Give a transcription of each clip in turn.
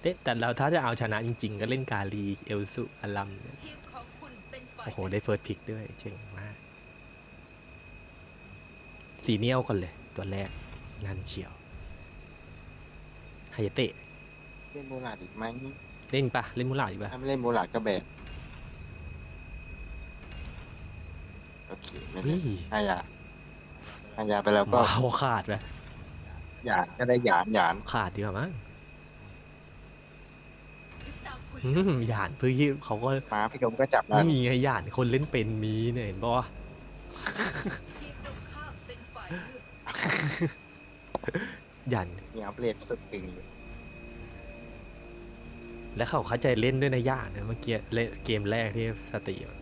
เอ๊ะแต่เราถ้าจะเอาชนะจริง ๆ ก็เล่นกาลีเอลสุอารัมเนี่ยทีมของคุณเป็นฝ่ายโอ้โห ได้เฟิร์สพิกด้วยเจ๋งมาก สีเนียลก่อนเลย ตัวแรกงานเฉียวไฮายาเตะ เล่นโมลาดอีกไหมเล่นปะเล่นมูลาดอีกปะถ้าไม่เล่นโมลาดก็แบกโอเคไม่เฮ้เล่นยฮายาฮายาไปแล้วก็ว้าวขาดไปหยานก็ได้หยานหยานขาดดีกว่ามั้ง ติดตามคุณ อืม หยานเพื่อที่เขาก็ม้าพี่ดมก็จับได้นี่ไงหยานคนเล่นเป็นมีเนี่ยเห็นปะวะทีมตรงข้ามเป็นฝ่ายเลือกหยานมีอัปเดตสุดปิงอยู่แล้วเขาเข้าใจเล่นด้วยนะหยานนะเมื่อกี้เล่นเกมแรกที่สตรีมอะ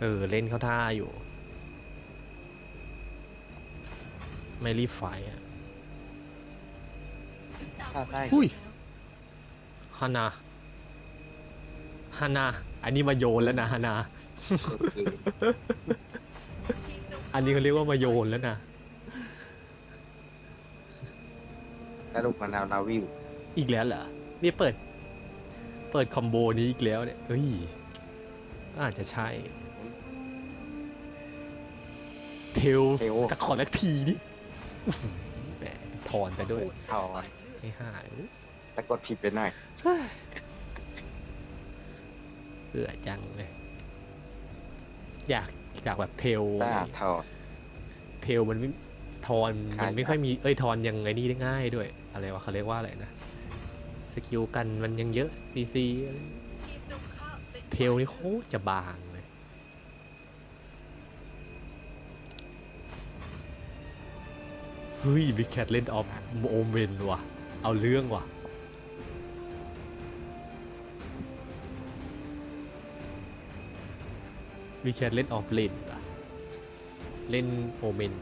เออเล่นเข้าท่าอยู่ ไม่รีบไฟอะติดตามถ้าได้อุ้ยฮานา ฮานา อันนี้มาโยนแล้วนะฮานาโอเคทีมตรงอันนี้เขาเรียกว่ามาโยนแล้วนะแล้วลูกมะนาวนาวิวอีกแล้วเหรอ นี่เปิด เปิดคอมโบนี้อีกแล้วเนี่ยเฮ้ย ก็อาจจะใช่ เทลเทลแต่ขอนักทีดิอื้อหือแหมถอนไปด้วยทอนไม่หาย แต่กดผิดไปหน่อย เบื่อจังเลย อยากอยากแบบเทลได้ทอนเทลมันไม่ทอนขายมันไม่ค่อยมีเอ้ยทอนยังไงนี่ได้ง่ายด้วย อะไรวะเขาเรียกว่าอะไรนะสกิลกันมันยังเยอะซีซีอะไรทีมตรงข้ามเป็นเทลนี่โคตรจะบางเลย เฮ้ยบิ๊กแคทเล่นออฟโอมเวนว่ะ เอาเรื่องว่ะ บิ๊กแคทเล่นออฟเลนว่ะเล่นโอเมน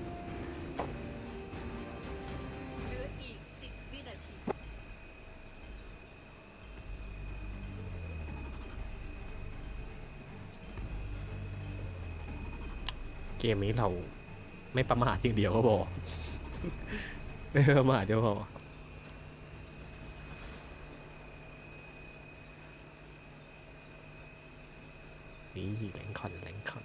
เกมนี้เราไม่ประมาทอย่างเดียวก็พอไม่ประมาทเดียวพอ นี่แหลงคอนแหลงคอน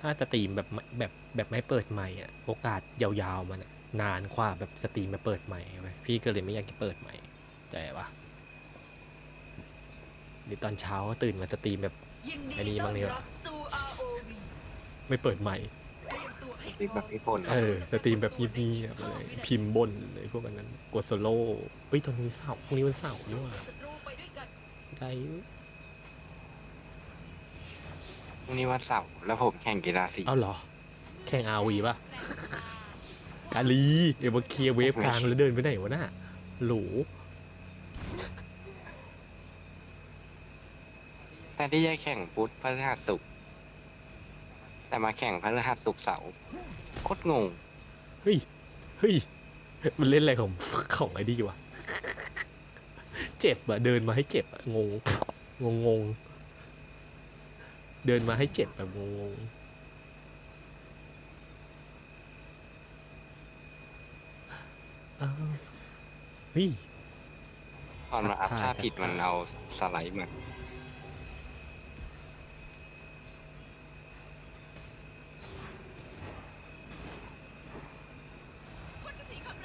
ถ้าสตรีมแบบแบบแบบไม่เปิดใหม่อะ โอกาสยาวๆมันอะ นานกว่าแบบสตรีมมาเปิดใหม่เว้ยพี่ก็เลยไม่อยากจะเปิดใหม่ใจปะเดี๋ยวตอนเช้าก็ตื่นมาสตรีมแบบยินดีอันนี้ต้บ้าองนเนี่ยรับสู่ ROV ไม่เปิดใหม่เตรียมตัวให้ติ๊กแบบพี่พลเออสตรีมแบบเงียบๆเลยพิมพ์บนเลยพวกนั้นกดโซโล่เอ้ยตอนนี้เสาร์พรุ่งนี้วันเสาร์นี่หว่าศัตรูไปด้วยกันได้อยู่พรุ่งนี้วันเสาร์แล้วผมแข่งกีฬาสีเอาเหรอ แข่งอาวีป่ะ กาลีเดี๋ยวมาเคลียร์เวฟกลางแล้วเดินไปไหนวะน่ะโหลแต่ที่จะแข่งพุธพฤหัสศุกร์แต่มาแข่งพฤหัสศุกร์เสาร์โคตรงง เฮ้ยเฮ้ยมันเล่นอะไรของของไอ้ดีวะเจ็บอะเดินมาให้เจ็บอะงงงงงเดินมาให้เจ็บแบบงงง อ้าวเฮ้ย ตอนมาอัพทักทายถ้าผิดทักทายมันเอาสไลด์มา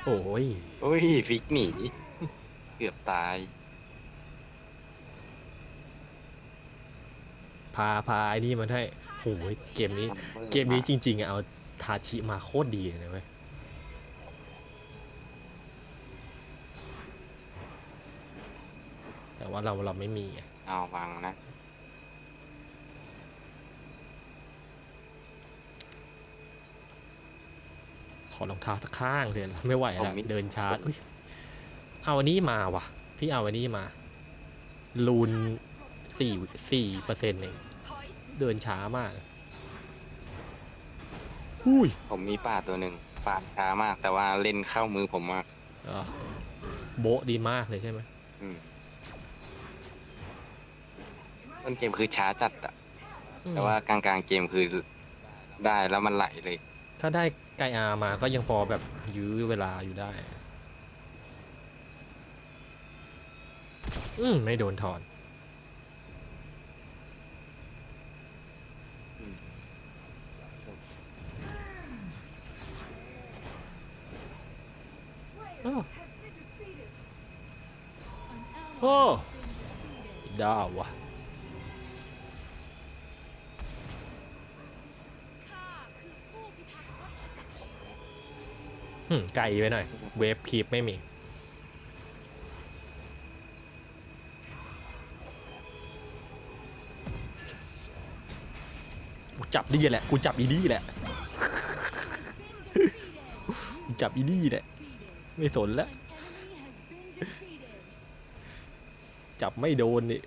โอ้ยโอ้ยฟิกหนีเกือบตาย พาพาไอ้นี่มาได้โหยเกมนี้ เกมนี้จริงๆอะเอาทาชิมาโคตรดีเลยนะเว้ย แต่ว่าเราเราไม่มีไงเอาวังนะขอรองเท้าสักข้างเลยไม่ไหวแล้วผมมีเดินช้าอุ๊ยเอาอันนี้มาว่ะ พี่เอาอันนี้มาลูนสี่สี่เปอร์เซ็นต์เองถอยเดินช้ามากตอุ้ยผมมีป่าตัวหนึ่งป่าช้ามาก แต่ว่าเล่นเข้ามือผมมากอะโบะดีมากเลยใช่ไหมอืม ต้นเกมคือช้าจัดอะอืมแต่ว่ากลางๆเกมคือได้แล้วมันไหลเลยถ้าได้ไกอามาก็ยังพอแบบยื้อเวลาอยู่ได้ อืมไม่โดนถอนอ้าวโอ้ ดาววะ ไกลไปหน่อย เวฟคีปไม่มีกูจับดีแหละ กูจับอีดี้แหละกูจับอีดี้แหละ ไม่สนแล้ว จับไม่โดนนี่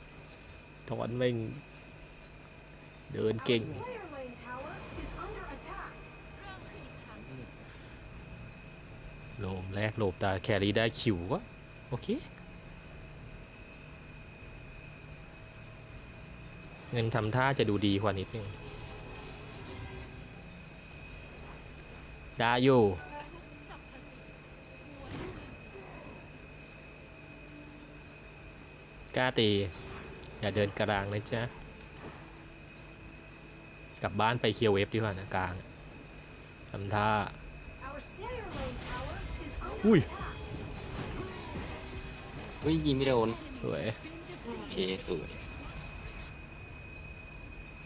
ถอนแม่ง เดินเก่ง Slayer Lane Tower is under attack. โลม แรกโลมตาแครี่ได้คิวก็โอเค เงินทำท่าจะดูดีกว่านิดนึงได้อยู่กล้าตี อย่าเดินกลางนะจ๊ะกลับบ้านไปเคลียร์เวฟดีกว่านะกลางทำท่า is under Ui. attack. อุ้ยยิงไม่โดนสวยโอเคสวย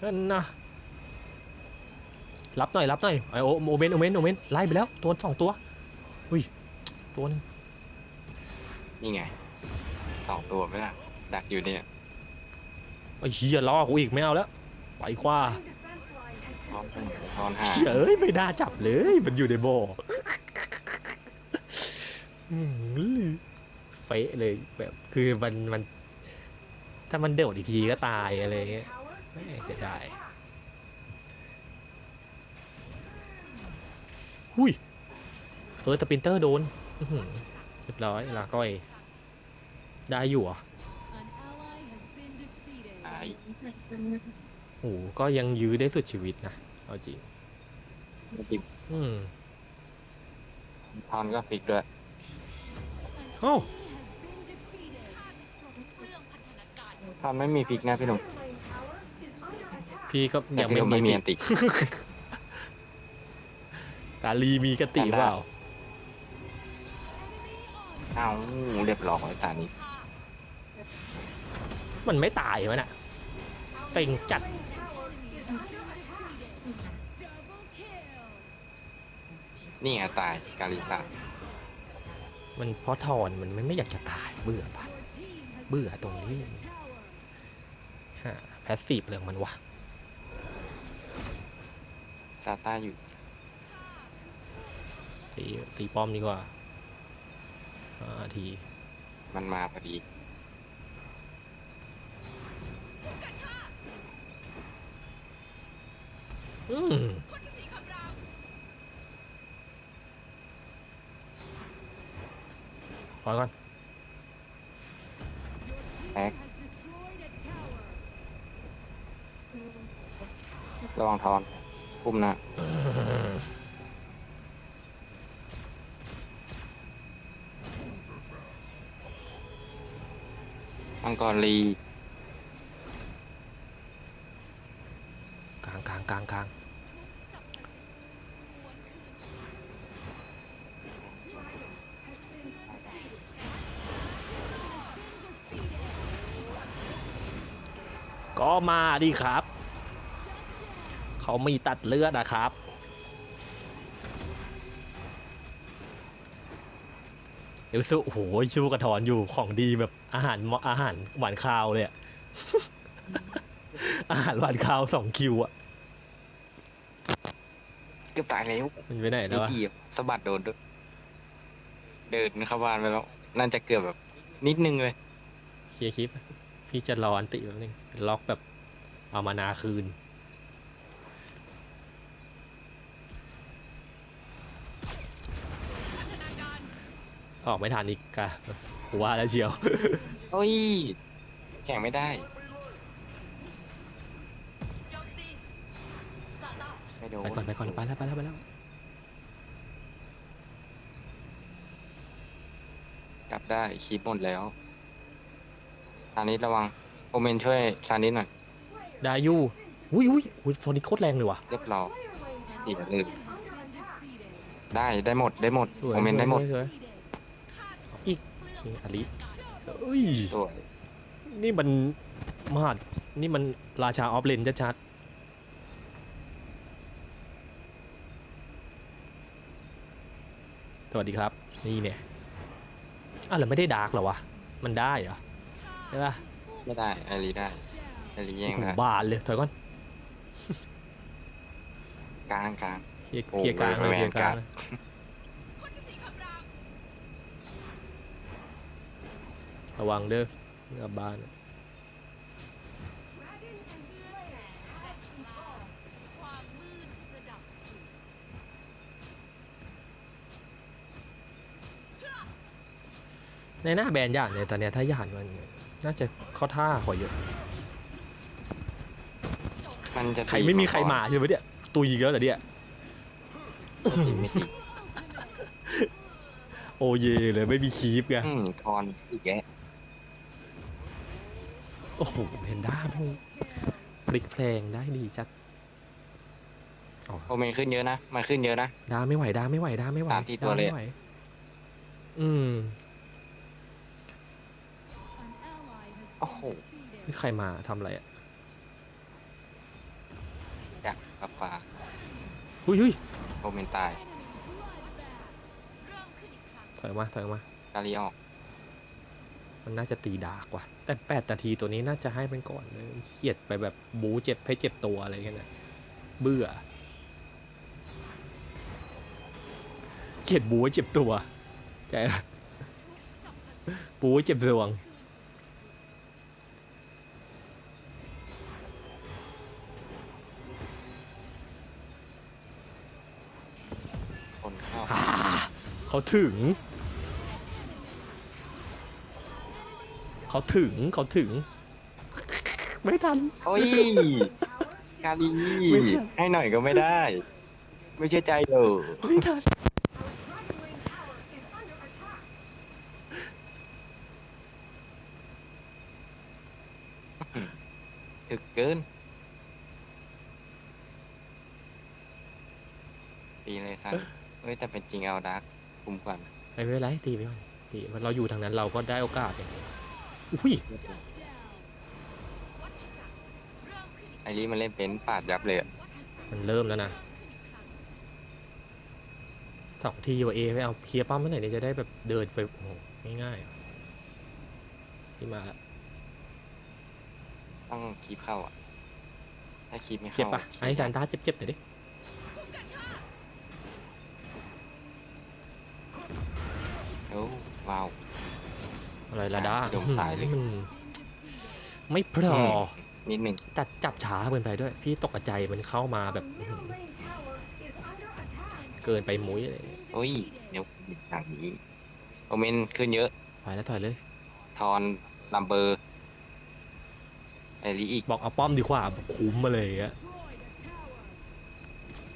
นั่นนะรับหน่อยรับหน่อยไอโอโอเมนโอเมนโอเมนไล่ไปแล้วตัวสองตัวอุ้ยตัวหนึงนี่ไงสองตัวไม่ล่ะดักอยู่เนี่ยไอ้เฮียล่อกูอีกไม่เอาแล้วไปขว้า Our defense line has ทอน disappeared. ทอนหาเฉยไม่น่าจับเลย มันอยู่ในบ่ออืม เฟะเลยแบบคือมันมัน ถ้ามันเดือดอีกทีก็ตายอะไรเงี้ย Tower is แม่ under เสียดาย attack. หุ้ยเออแต่ปินเตอร์โดนอื้อหือเรียบร้อยลาก้อย ได้อยู่เหรอะหายโอ้โหก็ยังยื้อได้สุดชีวิตนะ เอาจริงติดอืมทอนก็ฟิกด้วย โอ้ทอนไม่มีฟิกนะพี่หนุ่ม Slayer Lane Tower is under attack. พี่ก็แต่ยังพี่หไม่นุ่มไม่มีมีอันติ กาลีมีกติเปล่า เอ้าเรียบร้อยตานี้มันไม่ตายวะน่ะเซ็งจัด Lane Tower is under attack. นี่ไงตายกาลิตาย มันเพราะทอนมันไม่ไม่อยากจะตายเบื่อปะเบื่อตรงนี้ฮะแพสซีฟเรื่องมันวะซาต้าอยู่ตีตีป้อมดีกว่าห้าที มันมาพอดีอืม ขอก่อนแท็กระวังทอนปุ่มนะมังกรลีกลางกลางกลางกลาง ก็มาดิครับ เขามีตัดเลือดนะครับ เอลซูโอ้โหชูกระถอนอยู่ของดีแบบอาหารเหมาะอาหารหวานคาวเลยอะอาหารหวานคาวสองคิวอะเกือบตายแล้วมันไปไหนแล้นี่ววะ ดีบสะบัดโดนด้วยเดินเข้าบ้านไปแล้ว น่าจะเกือบแบบนิดนึงเลย เคลียร์คลิป พี่จะรออันติแป๊บนึงล็อกแบบเอามานาคืน ออกไม่ทันอีกกะหัวแล้วเชียวโอ้ย แข่งไม่ได้ไไปก่อนไปก่อนไปแล้วไปแล้วไปแล้วกลับได้คีบหมดแล้วานิดระวังโอเมนช่วยซานิดหน่อยได้อยู่อุ้ยอุ้ยอุ้ยฟอนิกโคตรแรงเลยว่ะ เรียบร้อยเสียเลยได้ได้หมดได้หมดสวยโอเมนได้หมดสวยสวยอีกนี่อลิอุ้ยสวยนี่มันมหาดนี่มันราชาออฟเลนชัดๆสวัสดีครับ นี่เนี่ยอะแล้วไม่ได้ดาร์กเหรอวะ มันได้เหรอ ใช่ปะไม่ได้ไอรีได้ไอรีแย่โอ้งโหได้บานเลยถอยก่อนกลางกลาง เคลียร์โอ้เคลียร์กลางเลยแหวนเคลียร์กลางการ์ดเลยระวังเด้อกลับบ้านความมืดจะดับสูญในหน้าแบรนด์ย่านเนี่ยตอนเนี้ยถ้าย่านมัน น่าจะเข้าท่ากว่าเยอะ มันจะใครไม่มีใครมาใช่ไหมเนี่ยตุยอีกแล้วเหรอเนี่ยตีไม่ติดโอเยเลยไม่มีคีฟไงอืมทอนอีกแกโอ้โหเพนด้าแม่งพลิกเพลงได้ดีจัดโอเมนขึ้นเยอะนะมันขึ้นเยอะนะดาไม่ไหวดาไม่ไหวดาไม่ไหวตามที่ตัวดาเลยไม่ไหวอืม โอ้โหนี่ใครมาทำอะไรอะอยากกับฟ้าหุ้ยหุ้ยโอเมนตายถอยออกมาถอยออกมา กาลีออกมันน่าจะตีดากว่ะแต่แปดนาทีตัวนี้น่าจะให้มันก่อนเลยเครียดไปแบบบูเจ็บให้เจ็บตัวอะไรกันนะเบื่อเครียดบูให้เจ็บตัวใจปะบูให้เจ็บสวง เข้าเขาถึง เขาถึงเขาถึง ไม่ทัน โอ้ยกาลีไม่ทัน ให้หน่อยก็ไม่ได้ ไม่เชื่อใจเลยไม่ทัน ถึกเกินตีเลยซันเฮ้ย แต่เป็นจริงเอาดักคุมก่อนไม่เป็นไรตีไปก่อนตีเราอยู่ทางนั้นเราก็ได้โอกาสไงอุ้ยไอรีมันเล่นเป็นปาดยับเลยอะมันเริ่มแล้วนะสองทีวะเอไม่เอาเคลียร์ปั๊มเมื่อไหร่เนี่ยจะได้แบบเดินไปโอ้โหง่ายๆที่มาแล้วต้องคีบเข้าอะ ถ้าคีบไม่เจ็บเข้าปะคีบไอ้ดันตาเจ็บๆหน่อยดิ ว้าว อะไรละด้าโดนสายเลยมันไม่พอนิดหนึ่งจัดจับช้าเกินไปด้วย พี่ตกใจมันเข้ามาแบบอื้อหือเกินไปมุ้ยอะไรอย่างเงี้ยโอ้ย เดี๋ยวอย่างนี้โอเมนขึ้นเยอะไปแล้วถอยเลย ทอนลัมเบอร์ไอรีอีกบอกเอาป้อมดีกว่าแบบคุ้มมาเลยอะ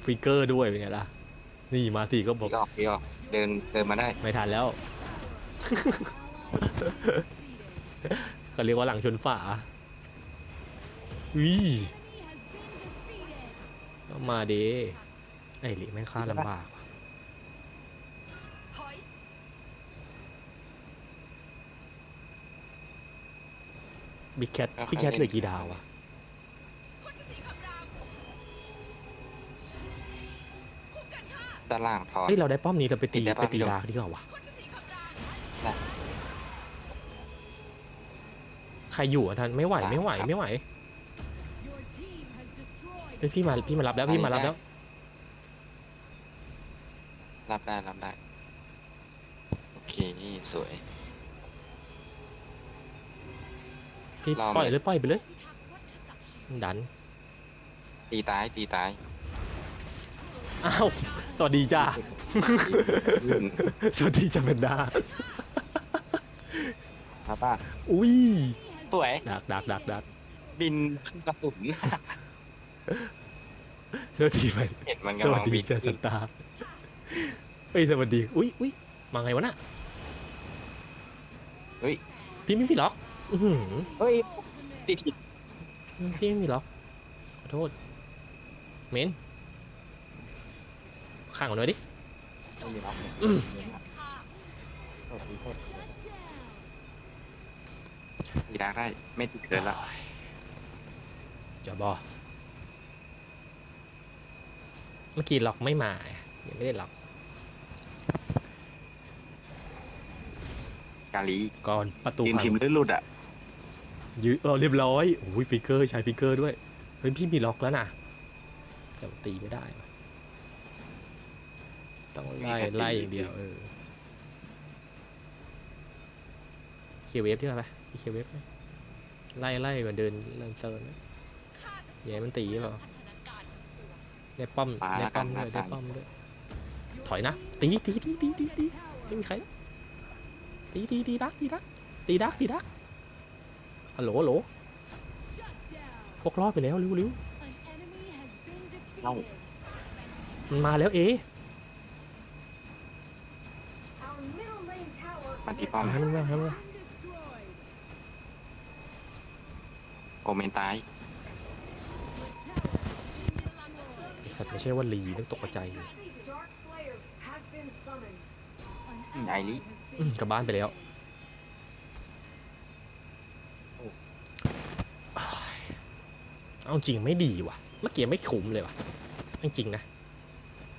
ฟิกเกอร์ด้วยเป็นไงล่ะ นี่มาสิก็บอก พี่ออกพี่ออกเดินเดินมาได้ ไม่ทันแล้ว ก็เรียกว่าหลังชนฝาวิเอามาเดไอ้หลีแม่งฆ่าลำบากว่ะถอยบิ๊กแคทบิ๊กแคทเหลือกี่ดาวอะด้านล่างทอนเฮ้ยเราได้ป้อมนี้เราไปตีได้ไปป้อมตีเดียวดาร์กดีกว่าวะ ได้ใครอยู่อะท่านไม่ไหวไม่ไหวไม่ไหวเฮ้ยพี่มาพี่มารับแล้วพี่มารับแล้วรับได้รับได้ โอเคสวย พี่รอปล่อยไหมเลยปล่อยไปเลยดันตีตายตีตายอ้าวสวัสดีจ้า สวัสดีจ้าแพนด้า ครับป้าอุ้ยสวยดักดักดักดักบินกระสุนสวัสดีแพนเห็นมันสกำวัลัสงดีบินจ้าสตาร์เฮ้ยสวัสดีอุ้ยอุ้ยมาไงวะน่ะเฮ้ยพี่ไม่มีล็อกอื้อหือเฮ้ยติดผิดพี่ไม่มีล็อกขอโทษเมนข้างหน่อยดิไม่มีล็อกเลยข้าโทษทีโทษ มีดักได้ไม่ติดเกินละจะบอเมื่อกี้ล็อกไม่มายังไม่ได้ล็อกกาลีก่อนประตูยืนพัง พิมพ์ลื่นหลุดอะยืดเออเรียบร้อยโอ้ยฟิกเกอร์ใช้ฟิกเกอร์ด้วยเฮ้ยพี่มีล็อกแล้วนะแต่ตีไม่ได้ว่ะต้องไล่ไล่อย่างเดียวเออเคลียร์เวฟใช่ไหม มีเคลียร์เวฟไหมไล่ไล่มาเดินเดินเซิร์นนะข้าจะอย่าให้มันตีเปล่าพัฒนาการของตัวได้ป้อมได้ป้อมด้วยได้ป้อมด้วยถอยนะตีตีตีตีตีตีไม่มีใครแล้วตีตีตีดักตีดักตีดักตีดักฮัลโหลฮัลโหลพวกรอดไปแล้วเร็วเร็วเอ้ามันมาแล้วเอมันตีป้อมให้มันมาให้มันมา โอเมนตายไอสัตว์ไม่ใช่ว่าลีต้องตกใจ Dark Slayer has been summoned. ไอริอืมกลับบ้านไปแล้วเอาจริงไม่ดีว่ะ เมื่อกี้ไม่คุ้มเลยว่ะเอาจริงนะ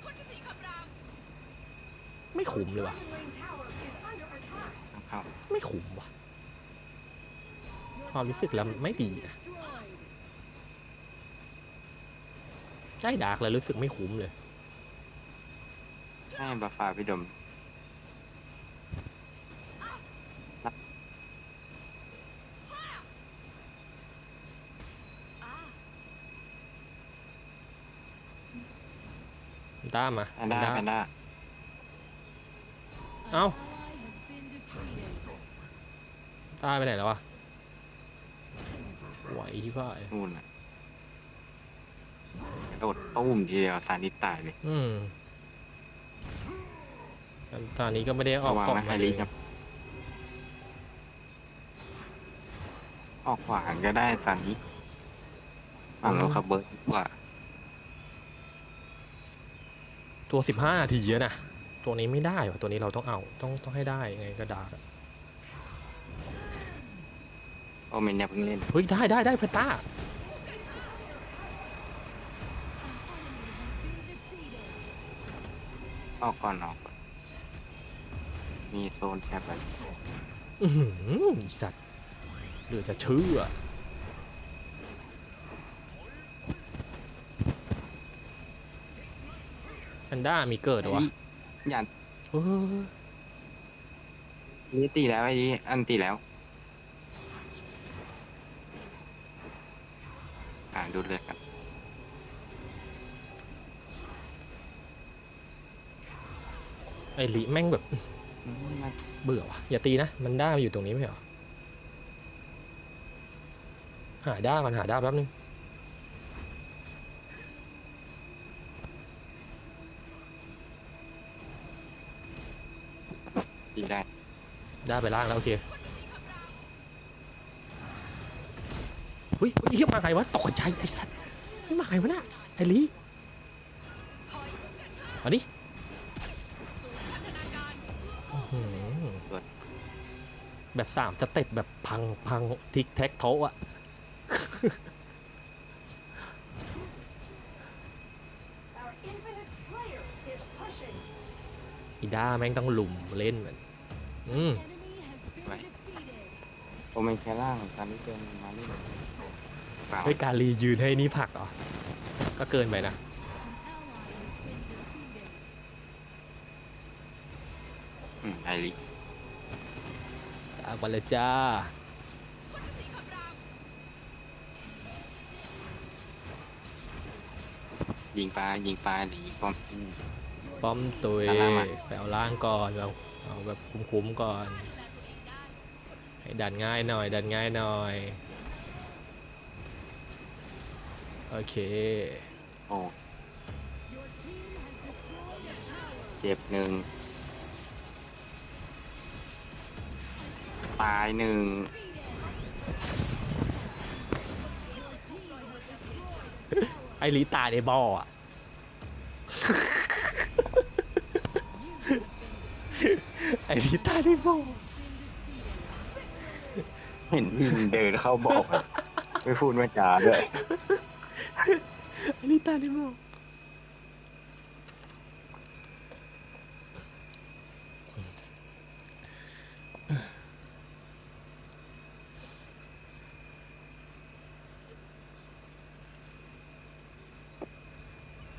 คนที่สีคำรามไม่คุ้มเลยว่ะ Dragon Lane Tower is under attack. เข้าไม่คุ้มว่ะ ความรู้สึกแล้วไม่ดีนะใช่ดาร์กแล้วรู้สึกไม่คุ้มเลยให้บัฟฟ้าพี่ดมอ้าตามมาแพนด้าแพนด้าเอ้าตามไปไหนแล้ววะ ไหวที่พ่ายนู่นอะกระโดดตุ้มทีเดียวสานิตตายเลยอืมตอนนี้ก็ไม่ได้ออกระวังกล่องนะไฮมาเลรียครับ ออกขวาก็ได้สานิฝั่งโนคาเบิร์ดดีกว่าตัวสิบห้านาทีเยอะนะ ตัวนี้ไม่ได้ว่ะตัวนี้เราต้องเอา ต้องต้องให้ได้ยังไงก็ดาร์กอะ โอเมนเนี่ยเพิ่งเล่นเฮ้ยได้ได้ได้เพนต้าออกก่อนออกก่อนมีโซนแคบไว้อือหืออีสัตว์เหลือจะเชื่อแพนด้ามีเกิดเหรอวะอย่าเออ นี่ตีแล้วไอ้นี่อันตีแล้ว อ่าดูเลือดกันไอลิแม่งแบบ อืมมันเบื่อว่ะอย่าตีนะ มันด้ามันอยู่ตรงนี้ไม่ใช่เหรอ หาด้ามันหาด้าแป๊บนึง ตีได้ ด้าไปล่างแล้วโอเคเฮ้ยเฮียมาไงวะตกใจไอ้สัตว์ไม่มาไงวะน่ะไอ้ลิมาดิอื้อหือแบบสามสเต็ปแบบพังพังทิกแท็กโทะอะ Our Infinite Slayer is pushing. อีด้าแม่งต้องหลุมเล่นมันอืมโอเมนแคล่างตอนนี้เป็นมาเล่นเปล่าเฮ้ยการรียืนให้นี่ผลักเหรอ ก็เกินไปนะ อืมไอริจากวันละจ้าคนที่สีคำรามยิงปลายิงปลาหรือยิงป้อมอืม ป้อมตุยเอาล่างมา ไปเอาล่างก่อนเราเอาแบบคุ้มๆก่อน ให้ดันง่ายหน่อย ดันง่ายหน่อย โอเค โอ้เจ็บหนึ่ง ตายหนึ่ง ไอริตาในบออะไอริตาในบอเห็นวิ่งเดินเข้าบอกอะไม่พูดไม่จาด้วย ไอริตาในบอ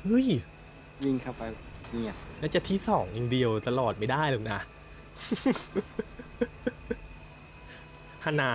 เฮ้ยวิ่งเข้าไปเนี่ยน่าจะที่สองอย่างเดียวตลอดไม่ได้หรอกนะ ฮานา